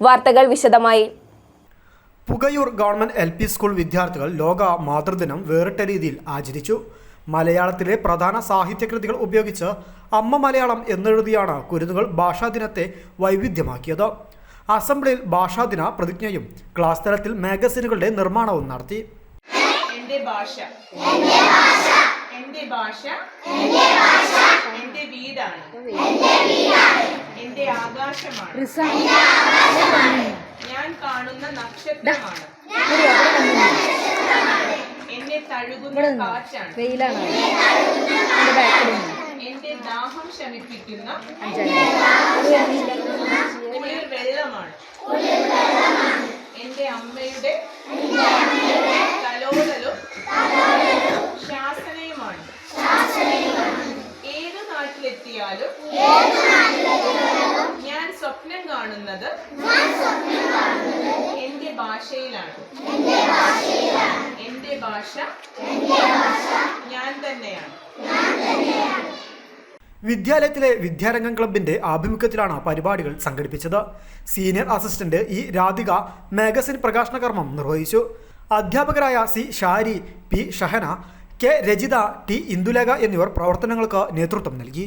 വാർത്തകൾ വിശദമായി. Pukayur government L P school വിദ്യാർത്ഥികൾ ലോക മാതൃദിനം വേറിട്ട രീതിയിൽ ആചരിച്ചു. മലയാളത്തിലെ പ്രധാന സാഹിത്യകൃതികൾ ഉപയോഗിച്ച് അമ്മ മലയാളം എന്നെഴുതിയാണ് കുരുന്നുകൾ ഭാഷാദിനത്തെ വൈവിധ്യമാക്കിയത്. അസംബ്ലിയിൽ ഭാഷാദിന പ്രതിജ്ഞയും ക്ലാസ് തലത്തിൽ മാഗസിനുകളുടെ നിർമ്മാണവും നടത്തി. എന്റെ ഭാഷ. എന്റെ ഭാഷ. എന്റെ വീടാണ്. എന്റെ ആകാശമാണ്. ഞാൻ കാണുന്ന നക്ഷത്രമാണ്. എന്നെ തഴുകുന്ന കാറ്റാണ്. എന്റെ ദാഹം ശമിപ്പിക്കുന്ന കുളിർ വെള്ളമാണ്. എന്റെ അമ്മയുടെ തലോടലും ഞാൻ സ്വപ്നം കാണുന്നത് എന്റെ ഭാഷയിലാണ്. എന്റെ ഭാഷ ഞാൻ തന്നെയാണ്. വിദ്യാലയത്തിലെ വിദ്യാരംഗം ക്ലബിന്റെ ആഭിമുഖ്യത്തിലാണ് പരിപാടികൾ സംഘടിപ്പിച്ചത്. Senior assistant E Radhika magazine പ്രകാശന കർമ്മം നിർവഹിച്ചു. അധ്യാപകരായ C Shari P Shahana K Rajitha T Indulekha എന്നിവർ പ്രവർത്തനങ്ങൾക്ക് നേതൃത്വം നൽകി.